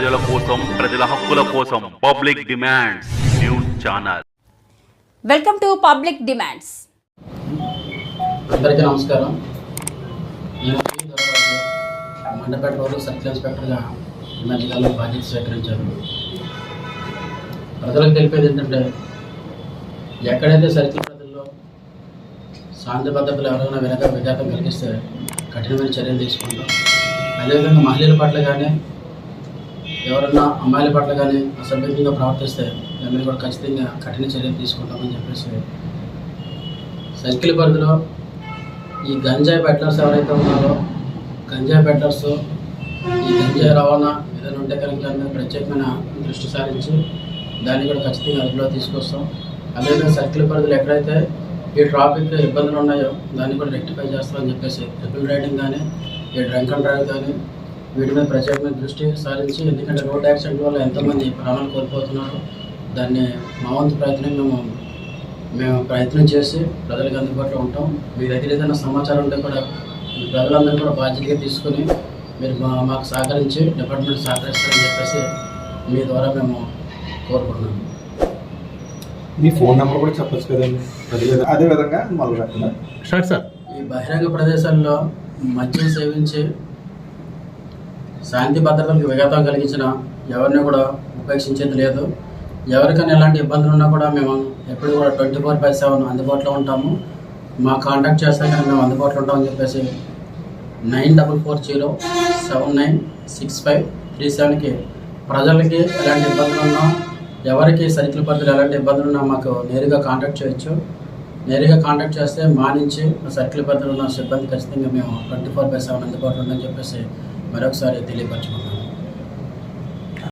ప్రజల కోసం ప్రజల హక్కుల కోసం public demands news channel. Welcome to public demands. అందరికీ నమస్కారం. నేను మండపేట రోడ్డు సర్కిల్ ఇన్స్పెక్టర్గా ఈ మధ్యకాలంలో బాధ్యత స్వీకరించాను ప్రజలకు తెలిపేది ఏంటంటే ఎక్కడైతే సర్కిల్ ప్రజల్లో శాంతి భద్రతలు ఎవరైనా వినక విఘాతం కలిగిస్తే కఠినమైన చర్యలు తీసుకుంటాం. అదేవిధంగా మహిళల పట్ల కానీ ఎవరన్నా అమ్మాయిల పట్ల కానీ అసభ్యంగా ప్రవర్తిస్తే దాని మీద కూడా ఖచ్చితంగా కఠిన చర్యలు తీసుకుంటామని చెప్పేసి సర్కిల్ పరిధిలో ఈ గంజాయి పెట్టర్స్ ఎవరైతే ఉన్నారో గంజాయి పెట్టర్స్ ఈ గంజాయి రవాణా ఏదైనా ఉంటే కనుక దాని మీద ప్రత్యేకమైన దృష్టి సారించి దాన్ని కూడా ఖచ్చితంగా అదుపులో తీసుకొస్తాం. అదేవిధంగా సర్కిల్ పరిధిలో ఎక్కడైతే ఈ ట్రాఫిక్ ఇబ్బందులు ఉన్నాయో దాన్ని కూడా రెక్టిఫై చేస్తామని చెప్పేసి ట్రిపుల్ రైడింగ్ కానీ ఈ డ్రంక్ అండ్ డ్రైవ్ కానీ వీటి మీద ప్రత్యేకమైన దృష్టి సారించి ఎందుకంటే రోడ్ యాక్సిడెంట్ వల్ల ఎంతోమంది ప్రాణాలు కోల్పోతున్నారు. దాన్ని మా వంతు ప్రయత్నం మేము మేము ప్రయత్నం చేసి ప్రజలకు అందుబాటులో ఉంటాం. మీ దగ్గర ఏదైనా సమాచారం ఉంటే కూడా మీ ప్రజలందరూ కూడా బాధ్యతగా తీసుకొని మీరు మా మాకు సహకరించి డిపార్ట్మెంట్ సహకరిస్తారని చెప్పేసి మీ ద్వారా మేము కోరుకుంటున్నాము మీ ఫోన్ నెంబర్ కూడా చెప్పొచ్చు కదండి. ప్రజలు అదే విధంగా మొదలు పెట్టండి. Start sir. ఈ బహిరంగ ప్రదేశాల్లో మద్యం సేవించి శాంతి భద్రతలకు విఘాతం కలిగించిన ఎవరిని కూడా ఉపేక్షించేది లేదు. ఎవరికైనా ఎలాంటి ఇబ్బందులు ఉన్నా కూడా మేము ఎప్పుడు కూడా ట్వంటీ ఫోర్ బై సెవెన్ అందుబాటులో ఉంటాము. మా కాంటాక్ట్ చేస్తే కానీ మేము అందుబాటులో ఉంటామని చెప్పేసి nine double four zero seven nine six five three సెవెన్కి ప్రజలకి ఎలాంటి ఇబ్బందులు ఉన్నా ఎవరికి సర్కిల్ పరిధిలో ఎలాంటి ఇబ్బందులు ఉన్నా మాకు నేరుగా కాంటాక్ట్ చేయొచ్చు. నేరుగా కాంటాక్ట్ చేస్తే మా నుంచి సర్కిల్ పరిధిలో ఉన్న సిబ్బంది ఖచ్చితంగా మేము ట్వంటీ ఫోర్ బై సెవెన్ అందుబాటులో ఉందని చెప్పేసి మరొకసారి తెలియపరచుకున్నాం